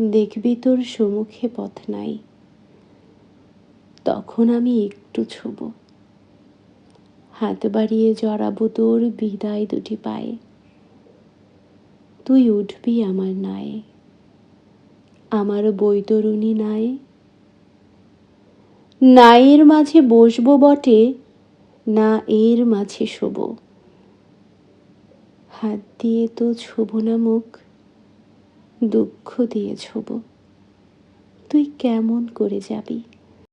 দেখবি তোর সম্মুখে পথ নাই। তখন আমি একটু ছোব। হাত বাড়িয়ে জড়াবো তোর বিদায় দুটি পায়ে। তুই উঠবি আমার নায়ে। আমার বৈতরণী নায়ে। নায়ের মাঝে বসবো বটে, না এর মাঝে শোব। হাত দিয়ে তো ছোব না মুখ। দুঃখ দিয়ে ছোব তুই কেমন করে যাবি?